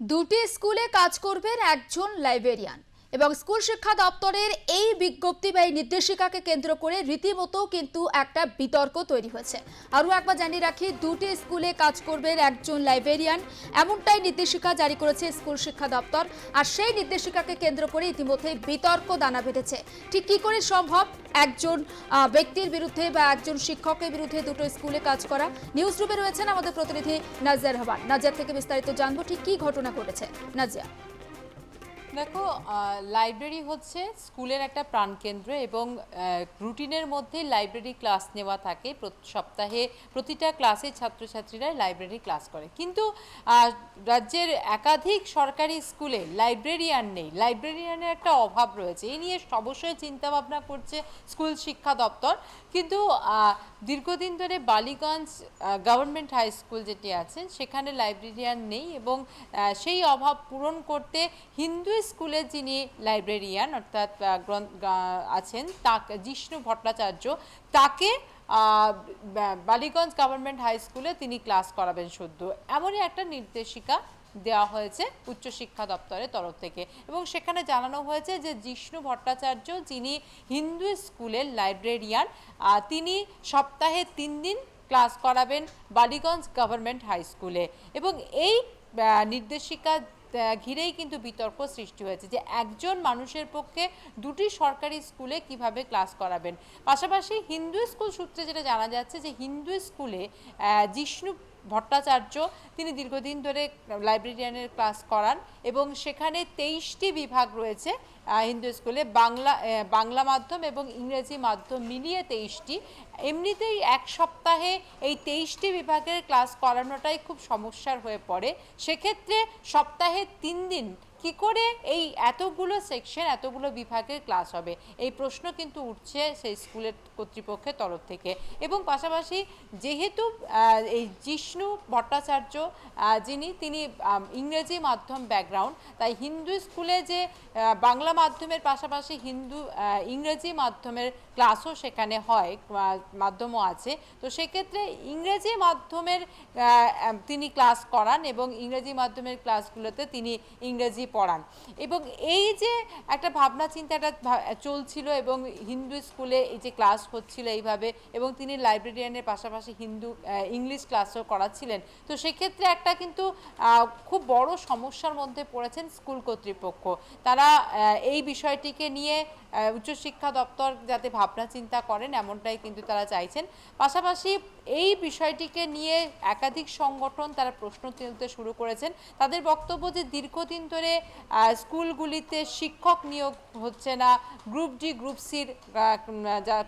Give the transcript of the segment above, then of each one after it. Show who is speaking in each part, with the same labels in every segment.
Speaker 1: দুটি স্কুলে কাজ করবেন একজন লাইব্রেরিয়ান। এবং স্কুল শিক্ষা দপ্তরের এই বিজ্ঞপ্তি বা এই নির্দেশিকাকে কেন্দ্র করে রীতিমতো কিন্তু একটা বিতর্ক তৈরি হয়েছে। আরও একবার জানিয়ে রাখি, দুটি স্কুলে কাজ করবেন একজন লাইব্রেরিয়ান, এমনটাই নির্দেশিকা জারি করেছে স্কুল শিক্ষা দপ্তর। আর সেই নির্দেশিকাকে কেন্দ্র করে ইতিমধ্যে বিতর্ক দানা বেঁধেছে। ঠিক কী করে সম্ভব? একজন ব্যক্তির বিরুদ্ধে বা একজন শিক্ষকের বিরুদ্ধে দুটো স্কুলে কাজ করা। নিউজ রুমে রয়েছেন আমাদের প্রতিনিধি নাজিয়া রহমান। নাজিয়ার থেকে বিস্তারিত জানব ঠিক কী ঘটনা ঘটেছে। নাজিয়া।
Speaker 2: দেখো লাইব্রেরি হচ্ছে স্কুলের একটা প্রাণকেন্দ্র এবং রুটিনের মধ্যে লাইব্রেরি ক্লাস নেওয়া থাকে। সপ্তাহে প্রতিটা ক্লাসে ছাত্রছাত্রীরা লাইব্রেরি ক্লাস করে। কিন্তু রাজ্যের একাধিক সরকারি স্কুলে লাইব্রেরিয়ান নেই। লাইব্রেরিয়ানের একটা অভাব রয়েছে। এই নিয়ে অবশ্যই চিন্তা ভাবনা করছে স্কুল শিক্ষা দপ্তর। কিন্তু দীর্ঘদিন ধরে বালিগঞ্জ গভর্নমেন্ট হাই স্কুল যেটি আছে, সেখানে লাইব্রেরিয়ান নেই এবং সেই অভাব পূরণ করতে হিন্দু স্কুলে যিনি লাইব্রেরিয়ান, অর্থাৎ আছেন, তাকে, জিষ্ণু ভট্টাচার্য, তাকে বালিগঞ্জ গভর্নমেন্ট হাই স্কুলে তিনি ক্লাস করাবেন শুদ্ধ। এমনই একটা নির্দেশিকা দেওয়া হয়েছে উচ্চশিক্ষা দপ্তরের তরফ থেকে। এবং সেখানে জানানো হয়েছে যে জিষ্ণু ভট্টাচার্য যিনি হিন্দু স্কুলের লাইব্রেরিয়ান তিনি সপ্তাহে তিন দিন ক্লাস করাবেন বালিগঞ্জ গভর্নমেন্ট হাই স্কুলে। এবং এই নির্দেশিকা ঘিরেই কিন্তু বিতর্ক সৃষ্টি হয়েছে যে একজন মানুষের পক্ষে দুটি সরকারি স্কুলে কীভাবে ক্লাস করাবেন। পাশাপাশি হিন্দু স্কুল সূত্রে যেটা জানা যাচ্ছে যে হিন্দু স্কুলে জিষ্ণু ভট্টাচার্য, তিনি দীর্ঘদিন ধরে লাইব্রেরিয়ানের ক্লাস করান এবং সেখানে তেইশটি বিভাগ রয়েছে হিন্দু স্কুলে, বাংলা বাংলা মাধ্যম এবং ইংরেজি মাধ্যম মিলিয়ে তেইশটি। এমনিতেই এক সপ্তাহে এই তেইশটি বিভাগের ক্লাস করানোটাই খুব সমস্যার হয়ে পড়ে। সেক্ষেত্রে সপ্তাহে তিন দিন কি করে এই এতগুলো সেকশন এতগুলো বিভাগের ক্লাস হবে? এই প্রশ্ন কিন্তু উঠছে সেই স্কুলের কর্তৃপক্ষের তরফ থেকে। এবং পাশাপাশি যেহেতু এই জিষ্ণু ভট্টাচার্য যিনি, তিনি ইংরেজি মাধ্যম ব্যাকগ্রাউন্ড তাই হিন্দু স্কুলে যে বাংলা মাধ্যমের পাশাপাশি হিন্দু ইংরেজি মাধ্যমের ক্লাসও সেখানে হয় মাধ্যমও আছে। তো সেক্ষেত্রে ইংরেজি মাধ্যমের তিনি ক্লাস করান এবং ইংরেজি মাধ্যমের ক্লাসগুলোতে তিনি ইংরেজি পড়ান। এবং এই যে একটা ভাবনা চিন্তাটা চলছিল এবং হিন্দু স্কুলে এই যে ক্লাস হচ্ছিল এইভাবে এবং তিনি লাইব্রেরিয়ানের পাশাপাশি হিন্দু ইংলিশ ক্লাসও করাচ্ছিলেন, তো সেক্ষেত্রে একটা কিন্তু খুব বড় সমস্যার মধ্যে পড়েছেন স্কুল কর্তৃপক্ষ। তারা এই বিষয়টিকে নিয়ে উচ্চশিক্ষা দপ্তর যাতে ভাবনা চিন্তা করেন এমনটাই কিন্তু তারা চাইছেন। পাশাপাশি এই বিষয়টিকে নিয়ে একাধিক সংগঠন তারা প্রশ্ন তুলতে শুরু করেছেন। তাদের বক্তব্য যে দীর্ঘদিন ধরে স্কুলগুলিতে শিক্ষক নিয়োগ হচ্ছে না, গ্রুপ ডি, গ্রুপ সির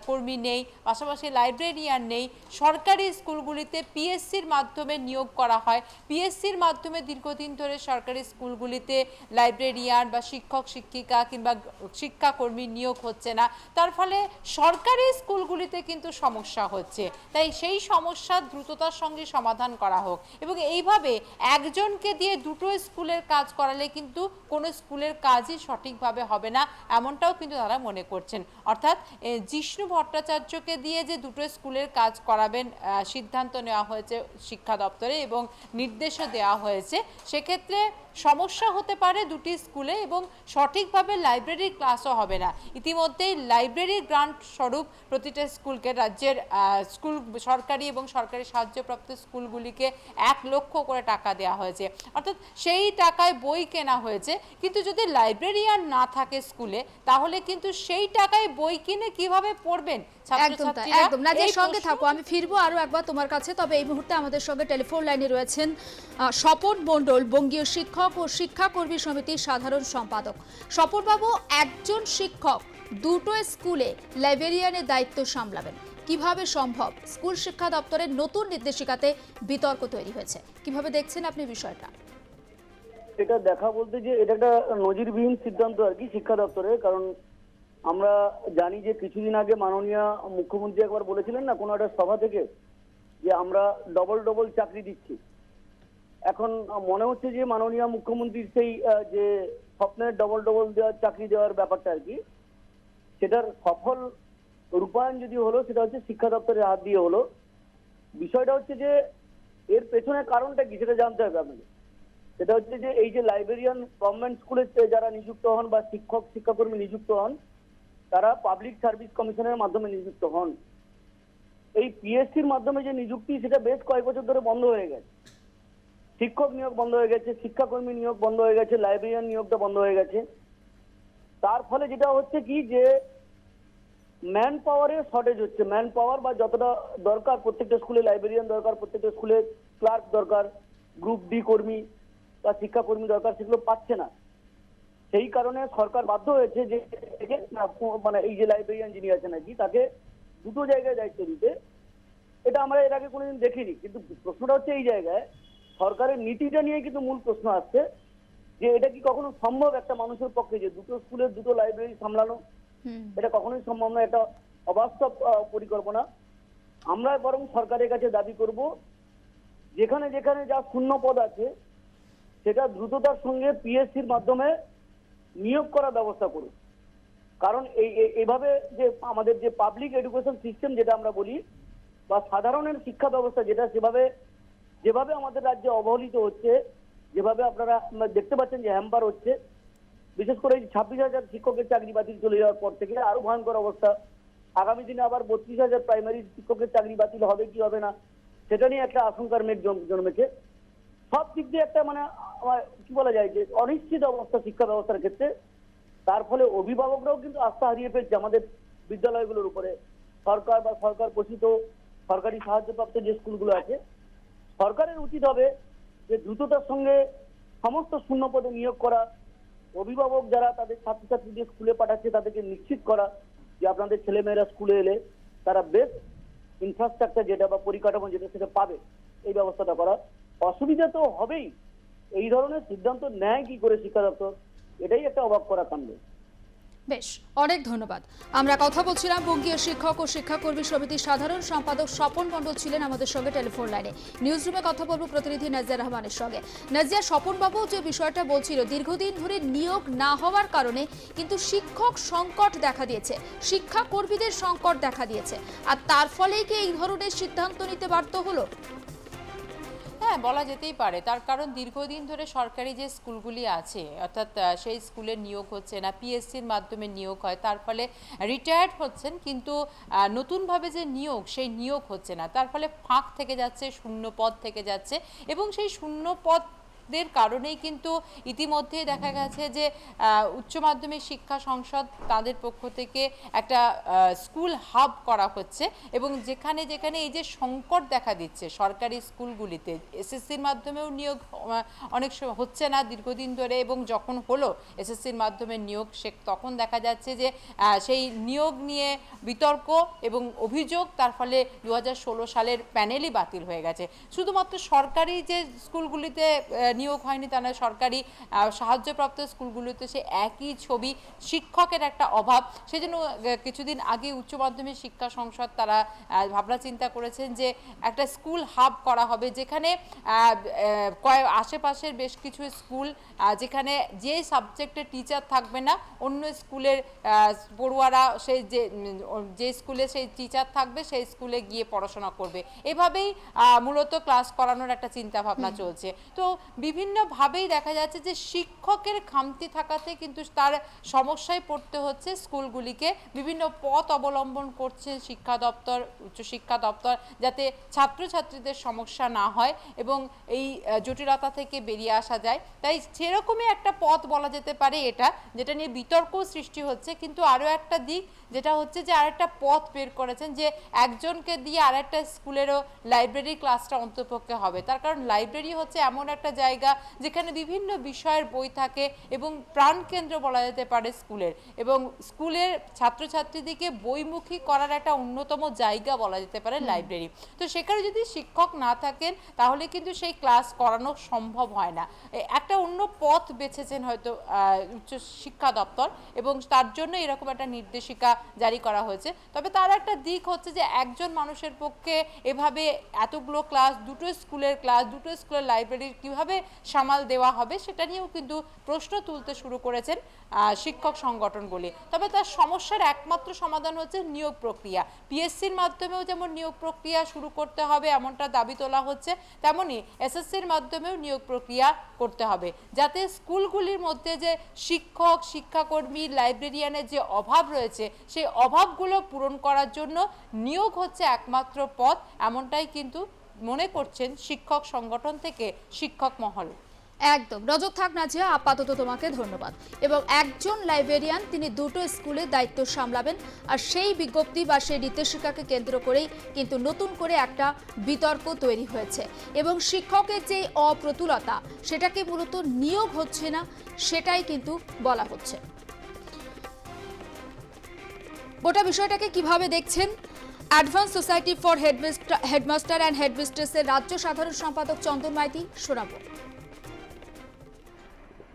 Speaker 2: কর্মী নেই, পাশাপাশি লাইব্রেরিয়ান নেই, সরকারি স্কুলগুলিতে পিএসসির মাধ্যমে নিয়োগ করা হয়। পিএসসির মাধ্যমে দীর্ঘদিন ধরে সরকারি স্কুলগুলিতে লাইব্রেরিয়ান বা শিক্ষক, শিক্ষিকা কিংবা শিক্ষাকর্মী নিয়োগ হচ্ছে না। তার ফলে সরকারি স্কুলগুলিতে কিন্তু সমস্যা হচ্ছে। তাই সেই সমস্যা দ্রুততার সঙ্গে সমাধান করা হোক। এবং এইভাবে একজনকে দিয়ে দুটো স্কুলের কাজ করালে কিন্তু কোনো স্কুলের কাজই সঠিকভাবে হবে না, এমনটাও কিন্তু তারা মনে করছেন। অর্থাৎ জিষ্ণু ভট্টাচার্যকে দিয়ে যে দুটো স্কুলের কাজ করাবেন সিদ্ধান্ত নেওয়া হয়েছে শিক্ষা দপ্তরে এবং নির্দেশও দেওয়া হয়েছে, সেক্ষেত্রে সমস্যা হতে পারে দুটি স্কুলে এবং সঠিকভাবে লাইব্রেরির ক্লাসও হবে না। ইতিমধ্যেই লাইব্রেরির গ্রান্ট স্বরূপ প্রতিটা স্কুলকে, রাজ্যের স্কুল, সরকারি এবং সরকারি সাহায্যপ্রাপ্ত স্কুলগুলিকে এক লক্ষ করে টাকা দেওয়া হয়েছে। অর্থাৎ সেই টাকায় বই কেনা হয়েছে। কিন্তু যদি লাইব্রেরিয়ান না থাকে স্কুলে তাহলে কিন্তু সেই টাকায় বই কিনে কীভাবে পড়বেন
Speaker 1: একদম নাজিয়ার সঙ্গে থাকো আমি ফিরবো আরও একবার তোমার কাছে। তবে এই মুহূর্তে আমাদের সঙ্গে টেলিফোন লাইনে রয়েছেন স্বপন মণ্ডল বঙ্গীয় শিক্ষক ও শিক্ষাকর্মী সমিতির সাধারণ সম্পাদক। স্বপনবাবু একজন শিক্ষক দুটো স্কুলে লাইব্রেরিয়ানের দায়িত্ব সামলাবেন। কীভাবে সম্ভব? স্কুল শিক্ষা দপ্তরের নতুন নির্দেশিকাতে বিতর্ক তৈরি হয়েছে। কীভাবে দেখছেন আপনি বিষয়টা?
Speaker 3: এটা দেখা বলতে যে এটা একটা নজিরবিহীন সিদ্ধান্ত আর কি শিক্ষা দপ্তরের, কারণ আমরা জানি যে কিছুদিন আগে মাননীয় মুখ্যমন্ত্রী একবার বলেছিলেন না কোনো একটা সভা থেকে যে আমরা ডবল ডবল চাকরি দিচ্ছি। এখন মনে হচ্ছে যে মাননীয় মুখ্যমন্ত্রীর সেই যে স্বপ্নের ডবল ডবল দেওয়ার, চাকরি দেওয়ার ব্যাপারটা আর কি, সেটার সফল রূপায়ণ যদি হলো, সেটা হচ্ছে শিক্ষা দপ্তরের হাত দিয়ে হলো। বিষয়টা হচ্ছে যে, এর পেছনে কারণটা কি সেটা জানতে হবে আপনাকে। সেটা হচ্ছে যে, এই যে লাইব্রেরিয়ান গভর্নমেন্ট স্কুলে যারা নিযুক্ত হন বা শিক্ষক, শিক্ষাকর্মী নিযুক্ত হন, তারা পাবলিক সার্ভিস কমিশনের মাধ্যমে নিযুক্ত হন। এই পিএসসির মাধ্যমে যে নিযুক্তি, সেটা বেশ কয়েক বছর ধরে বন্ধ হয়ে গেছে। শিক্ষক নিয়োগ বন্ধ হয়ে গেছে, শিক্ষাকর্মী নিয়োগ বন্ধ হয়ে গেছে লাইব্রেরিয়ান নিয়োগটা বন্ধ হয়ে গেছে। তার ফলে যেটা হচ্ছে কি যে ম্যান পাওয়ারের শর্টেজ হচ্ছে। ম্যান পাওয়ার বা যতটা দরকার, প্রত্যেকটা স্কুলে লাইব্রেরিয়ান দরকার, প্রত্যেকটা স্কুলে ক্লার্ক দরকার গ্রুপ ডি কর্মী বা শিক্ষাকর্মী দরকার, সেগুলো পাচ্ছে না। সেই কারণে সরকার বাধ্য হয়েছে যে মানে এই যে লাইব্রেরিয়ান যিনি আছেন আর কি, তাকে দুটো জায়গায় দায়িত্ব দিতে। এটা আমরা এর আগে কোনোদিন দেখিনি, কিন্তু প্রশ্নটা হচ্ছে এই জায়গায়, সরকারের নীতিটা নিয়ে কিন্তু মূল প্রশ্ন আসছে, যে এটা কি কখনো সম্ভব একটা মানুষের পক্ষে যে দুটো স্কুলের দুটো লাইব্রেরি সামলানো? এটা কখনোই সম্ভব নয়, এটা অবাস্তব পরিকল্পনা। আমরা বরং সরকারের কাছে দাবি করব, যেখানে যেখানে যা শূন্য পদ আছে, সেটা দ্রুততার সঙ্গে পিএসসির মাধ্যমে নিয়োগ করার ব্যবস্থা করুন। কারণ এই- এইভাবে যে আমাদের যে পাবলিক এডুকেশন সিস্টেম যেটা আমরা বলি, বা সাধারণের শিক্ষা ব্যবস্থা যেটা সেভাবে, যেভাবে আমাদের রাজ্যে অবহেলিত হচ্ছে, যেভাবে আপনারা দেখতে পাচ্ছেন যে হ্যাম্পার হচ্ছে বিশেষ করে এই ছাব্বিশ হাজার শিক্ষকের চাকরি বাতিল চলে যাওয়ার পর থেকে আরও ভয়ঙ্কর অবস্থা। আগামী দিনে আবার বত্রিশ হাজার প্রাইমারি শিক্ষকের চাকরি বাতিল হবে কি হবে না, সেটা নিয়ে একটা আশঙ্কার মেঘ জন্মেছে। সব দিক দিয়ে একটা মানে আমার কি বলা যায় যে অনিশ্চিত অবস্থা শিক্ষা ব্যবস্থার ক্ষেত্রে। তার ফলে অভিভাবকরাও কিন্তু আস্থা হারিয়ে ফেলছে আমাদের বিদ্যালয়গুলোর উপরে। সরকার বা সরকার পোষিত সরকারি সাহায্যপ্রাপ্ত যে স্কুলগুলো আছে, সরকারের উচিত হবে যে দ্রুততার সঙ্গে সমস্ত শূন্য পদে নিয়োগ করা অভিভাবক যারা তাদের ছাত্রছাত্রীদের স্কুলে পাঠাচ্ছে তাদেরকে নিশ্চিত করা যে আপনাদের ছেলেমেয়েরা স্কুলে এলে তারা বেস্ট ইনফ্রাস্ট্রাকচার যেটা বা পরিকাঠামো যেটা সেটা পাবে। এই ব্যবস্থাটা করা অসুবিধা তো হবেই। এই ধরনের সিদ্ধান্ত নেয় কি করে শিক্ষা দপ্তর? এটাই একটা অবাক করা কাণ্ড।
Speaker 1: বেশ, অনেক ধন্যবাদ। আমরা কথা বলছিলাম বঙ্গীয় শিক্ষক ও শিক্ষাকর্মী সমিতির সাধারণ সম্পাদক স্বপন মণ্ডল ছিলেন আমাদের সঙ্গে টেলিফোন লাইনে। নিউজ রুমে কথা বলব প্রতিনিধি নাজিয়া রহমানের সঙ্গে। নাজিয়া, স্বপনবাবু যে বিষয়টা বলছিল, দীর্ঘদিন ধরে নিয়োগ না হওয়ার কারণে কিন্তু শিক্ষক সংকট দেখা দিয়েছে, শিক্ষাকর্মীদের সংকট দেখা দিয়েছে। আর তার ফলেই কি এই ধরনের সিদ্ধান্ত নিতে বাধ্য হলো?
Speaker 2: হ্যাঁ বলা যেতেই পারে। তার কারণ দীর্ঘদিন ধরে সরকারি যে স্কুলগুলি আছে, অর্থাৎ সেই স্কুলে নিয়োগ হচ্ছে না পিএসসির মাধ্যমে নিয়োগ হয়, তার ফলে রিটায়ার্ড হচ্ছেন, কিন্তু নতুনভাবে যে নিয়োগ, সেই নিয়োগ হচ্ছে না। তার ফলে ফাঁক থেকে যাচ্ছে, শূন্য পদ থেকে যাচ্ছে এবং সেই শূন্য পদ দের কারণেই কিন্তু ইতিমধ্যে দেখা গেছে যে উচ্চ মাধ্যমিক শিক্ষা সংসদ তাদের পক্ষ থেকে একটা স্কুল হাব করা হচ্ছে এবং যেখানে যেখানে এই যে সংকট দেখা দিচ্ছে সরকারি স্কুলগুলিতে, এসএসসির মাধ্যমেও নিয়োগ অনেক হচ্ছে না দীর্ঘদিন ধরে এবং যখন হলো এসএসসির মাধ্যমে নিয়োগ, সে তখন দেখা যাচ্ছে যে সেই নিয়োগ নিয়ে বিতর্ক এবং অভিযোগ তার ফলে দু হাজার ষোলো সালের প্যানেলই বাতিল হয়ে গেছে। শুধুমাত্র সরকারি যে স্কুলগুলিতে নিয়োগ হয়নি তা নয় সরকারি সাহায্যপ্রাপ্ত স্কুলগুলিতে সে একই ছবি শিক্ষকের একটা অভাব। সেজন্য কিছুদিন আগে উচ্চ মাধ্যমিক শিক্ষা সংসদ তারা ভাবনা চিন্তা করেছেন যে একটা স্কুল হাব করা হবে যেখানে কয় আশেপাশের বেশ কিছু স্কুল যেখানে যে সাবজেক্টের টিচার থাকবে না অন্য স্কুলের পড়ুয়ারা সেই যে যে স্কুলে সেই টিচার থাকবে সেই স্কুলে গিয়ে পড়াশোনা করবে। এভাবেই মূলত ক্লাস করানোর একটা চিন্তা ভাবনা চলছে। তো বিভিন্নভাবেই দেখা যাচ্ছে যে শিক্ষকের খামতি থাকাতে কিন্তু তার সমস্যায় পড়তে হচ্ছে স্কুলগুলিকে। বিভিন্ন পথ অবলম্বন করছে শিক্ষা দপ্তর উচ্চশিক্ষা দপ্তর, যাতে ছাত্রছাত্রীদের সমস্যা না হয় এবং এই জটিলতা থেকে বেরিয়ে আসা যায়। তাই সেরকমই একটা পথ বলা যেতে পারে এটা, যেটা নিয়ে বিতর্ক সৃষ্টি হচ্ছে। কিন্তু আরও একটা দিক, যেটা হচ্ছে যে আরেকটা পথ বের করেছেন যে একজনকে দিয়ে আরেকটা স্কুলেরও লাইব্রেরি ক্লাসটা অন্তপক্ষে হবে। তার কারণ লাইব্রেরি হচ্ছে এমন একটা জায়গা যেখানে বিভিন্ন বিষয়ের বই থাকে এবং প্রাণকেন্দ্র বলা যেতে পারে স্কুলের। এবং স্কুলের ছাত্রছাত্রীদেরকে বইমুখী করার একটা অন্যতম জায়গা বলা যেতে পারে লাইব্রেরি। তো সেখানে যদি শিক্ষক না থাকেন তাহলে কিন্তু সেই ক্লাস করানো সম্ভব হয় না। একটা অন্য পথ বেছেছেন হয়তো উচ্চ শিক্ষা দপ্তর এবং তার জন্য এরকম একটা নির্দেশিকা জারি করা হয়েছে। তবে তার একটা দিক হচ্ছে যে একজন মানুষের পক্ষে এভাবে এতগুলো ক্লাস দুটো স্কুলের ক্লাস দুটো স্কুলের লাইব্রেরির কীভাবে সামাল দেওয়া হবে, সেটা নিয়েও কিন্তু প্রশ্ন তুলতে শুরু করেছেন শিক্ষক সংগঠনগুলি। তবে তার সমস্যার একমাত্র সমাধান হচ্ছে নিয়োগ প্রক্রিয়া। পিএসসির মাধ্যমেও যেমন নিয়োগ প্রক্রিয়া শুরু করতে হবে, এমনটা দাবি তোলা হচ্ছে, তেমনি এসএসসির মাধ্যমেও নিয়োগ প্রক্রিয়া করতে হবে। যাতে স্কুলগুলির মধ্যে যে শিক্ষক, শিক্ষাকর্মী, লাইব্রেরিয়ানের যে অভাব রয়েছে, সেই অভাবগুলো পূরণ করার জন্য নিয়োগ হচ্ছে একমাত্র পথ, এমনটাই কিন্তু মনে করছেন শিক্ষক সংগঠন থেকে শিক্ষক মহল।
Speaker 1: একদম। নজর থাক নাজিয়া আপাতত তোমাকে ধন্যবাদ। এবং একজন লাইব্রেরিয়ান, তিনি দুটো স্কুলের দায়িত্ব সামলাবেন। আর সেই বিজ্ঞপ্তি বা সেই নির্দেশিকাকে কেন্দ্র করেই কিন্তু নতুন করে একটা বিতর্ক তৈরি হয়েছে। এবং শিক্ষকের যে অপ্রতুলতা, সেটাকে মূলত নিয়োগ হচ্ছে না, সেটাই কিন্তু বলা হচ্ছে। গোটা বিষয়টাকে কীভাবে দেখছেন? Advance society for headmaster and হেডমিস্ট্রেসের রাজ্য সাধারণ সম্পাদক চন্দন মাইতি শোনাবো।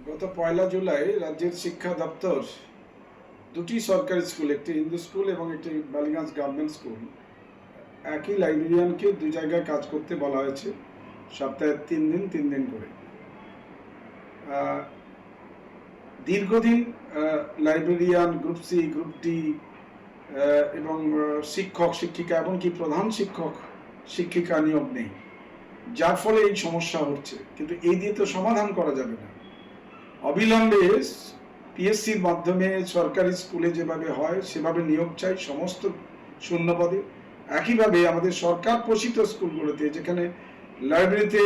Speaker 4: গত পয়লা জুলাই রাজ্যের শিক্ষা দপ্তর দুটি সরকারি স্কুল, একটি হিন্দু স্কুল এবং একটি বালিগঞ্জ গভর্নমেন্ট স্কুল, একই লাইব্রেরিয়ানকে দুই জায়গায় কাজ করতে বলা হয়েছে, সপ্তাহে তিন দিন তিন দিন করে। দীর্ঘদিন librarian group C, group D এবং শিক্ষক, শিক্ষিকা এমনকি প্রধান শিক্ষক, শিক্ষিকা নিয়োগ নেই। যার ফলে এই সমস্যা হচ্ছে। কিন্তু এই দিয়ে তো সমাধান করা যাবে না। অবিলম্বে পিএসসির মাধ্যমে সরকারি স্কুলে যেভাবে হয়, সেভাবে নিয়োগ চাই সমস্ত শূন্য পদে। একইভাবে আমাদের সরকার পোষিত স্কুলগুলোতে, যেখানে লাইব্রেরিতে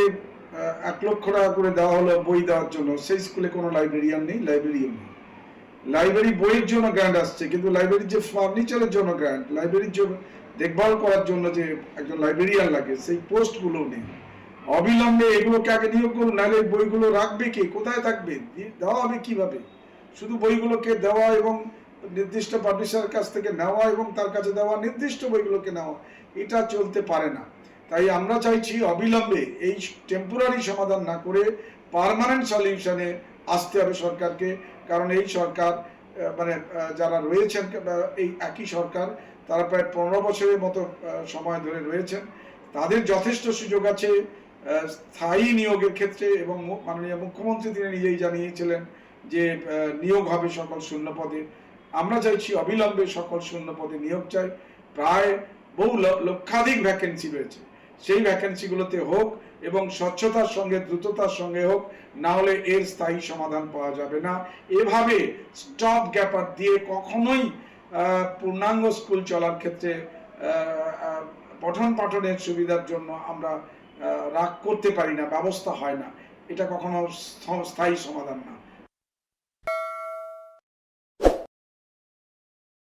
Speaker 4: এক লক্ষ টাকা করে দেওয়া হলো বই দেওয়ার জন্য, সেই স্কুলে কোনো লাইব্রেরিয়ান নেই, লাইব্রেরিও নেই। লাইব্রেরি বইয়ের জন্য গ্র্যান্ড আসছে, কিন্তু লাইব্রেরির যে ফার্নিচারের জন্য গ্র্যান্ড লাইব্রেরির জন্য দেখভাল করার জন্য যে একজন লাইব্রেরিয়ান লাগে, সেই পোস্টগুলো নেই। অবিলম্বে এগুলোকে আগে নিয়োগ করুন, নাহলে বইগুলো রাখবে কে? কোথায় থাকবে? দেওয়া হবে কীভাবে? শুধু বইগুলোকে দেওয়া এবং নির্দিষ্ট পাবলিশারের কাছ থেকে নেওয়া এবং তার কাছে দেওয়া, নির্দিষ্ট বইগুলোকে নেওয়া, এটা চলতে পারে না। তাই আমরা চাইছি অবিলম্বে এই টেম্পোরারি সমাধান না করে পার্মানেন্ট সলিউশনে আসতে হবে সরকারকে। কারণ এই সরকার মানে যারা রয়েছেন এই একই সরকার, তারা প্রায় পনেরো বছরের মতো সময় ধরে রয়েছেন। তাদের যথেষ্ট সুযোগ আছে স্থায়ী নিয়োগের ক্ষেত্রে এবং মাননীয় মুখ্যমন্ত্রী তিনি নিজেই জানিয়েছিলেন যে নিয়োগ হবে সকল শূন্য পদে। আমরা চাইছি অবিলম্বে সকল শূন্য পদে নিয়োগ চাই। প্রায় বহু লক্ষাধিক ভ্যাকেন্সি রয়েছে। সেই ভ্যাকেন্সিগুলোতে হোক এবং স্বচ্ছতার সঙ্গে, দ্রুততার সঙ্গে হোক, না হলে এর স্থায়ী সমাধান পাওয়া যাবে না। এভাবে স্টপ গ্যাপার দিয়ে কখনোই পূর্ণাঙ্গ স্কুল চলার ক্ষেত্রে পঠন পাঠনের সুবিধার জন্য আমরা রাগ করতে পারি না, ব্যবস্থা হয় না। এটা কখনো স্থায়ী সমাধান না।